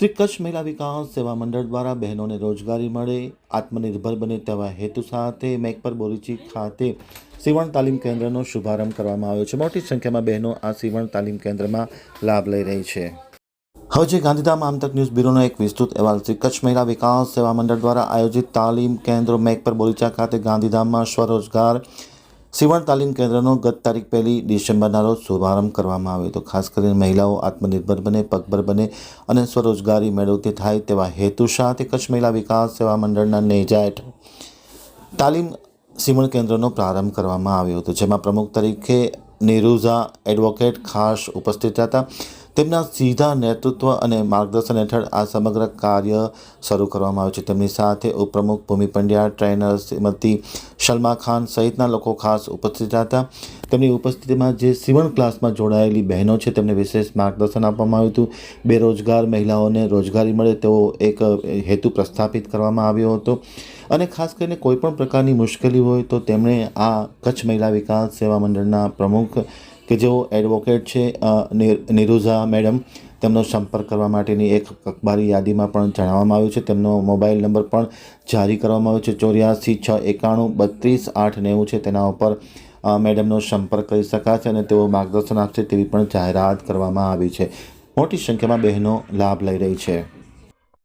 શ્રી કચ્છ મહિલા વિકાસ સેવા મંડળ દ્વારા બહેનોને રોજગારી મળે, આત્મનિર્ભર બને તેવા હેતુ સાથે મેકપર બોરીચી ખાતે સીવણ તાલીમ કેન્દ્રનો શુભારંભ કરવામાં આવ્યો છે. મોટી સંખ્યામાં બહેનો આ સીવણ તાલીમ કેન્દ્રમાં લાભ લઈ રહી છે. હવે જે ગાંધીધામ આમતક ન્યૂઝ બ્યુરોનો એક વિસ્તૃત અહેવાલ શ્રી કચ્છ મહિલા વિકાસ સેવા મંડળ દ્વારા આયોજિત તાલીમ કેન્દ્રો મેકપર બોરીચા ખાતે ગાંધીધામમાં સ્વરોજગાર સીવણ તાલીમ કેન્દ્રનો ગત તારીખ પહેલી ડિસેમ્બરના રોજ શુભારંભ કરવામાં આવ્યો હતો. ખાસ કરીને મહિલાઓ આત્મનિર્ભર બને, પગભર બને અને સ્વરોજગારી મેળવતી થાય તેવા હેતુ સાથે કચ્છ મહિલા વિકાસ સેવા મંડળના નેજા હેઠળ તાલીમ સીવણ કેન્દ્રનો પ્રારંભ કરવામાં આવ્યો હતો, જેમાં પ્રમુખ તરીકે નિરૂઝા એડવોકેટ ખાસ ઉપસ્થિત હતા તેમના સીધા નેતૃત્વ અને માર્ગદર્શન હેઠળ આ સમગ્ર કાર્ય શરૂ કરવામાં આવ્યું છે. તેમની સાથે ઉપપ્રમુખ ભૂમિ પંડ્યા, ટ્રેનર શ્રીમતી શલમા ખાન સહિતના લોકો ખાસ ઉપસ્થિત હતા. તેમની ઉપસ્થિતિમાં જે સીવણ ક્લાસમાં જોડાયેલી બહેનો છે, તેમને વિશેષ માર્ગદર્શન આપવામાં આવ્યું હતું. બેરોજગાર મહિલાઓને રોજગારી મળે તેવો એક હેતુ પ્રસ્થાપિત કરવામાં આવ્યો હતો. અને ખાસ કરીને કોઈપણ પ્રકારની મુશ્કેલી હોય તો તેમણે આ કચ્છ મહિલા વિકાસ સેવા મંડળના પ્રમુખ કે જેઓ એડવોકેટ છે નિર- નિરુઝા મેડમ, તેમનો સંપર્ક કરવા માટેની એક અખબારી યાદીમાં પણ જણાવવામાં આવ્યું છે. તેમનો મોબાઈલ નંબર પણ જારી કરવામાં આવ્યો છે. ચોર્યાસી છ એકાણું બત્રીસ આઠ નેવું છે. તેના ઉપર મેડમનો સંપર્ક કરી શકાશે અને તેઓ માર્ગદર્શન આપશે તેવી પણ જાહેરાત કરવામાં આવી છે. મોટી સંખ્યામાં બહેનો લાભ લઈ રહી છે.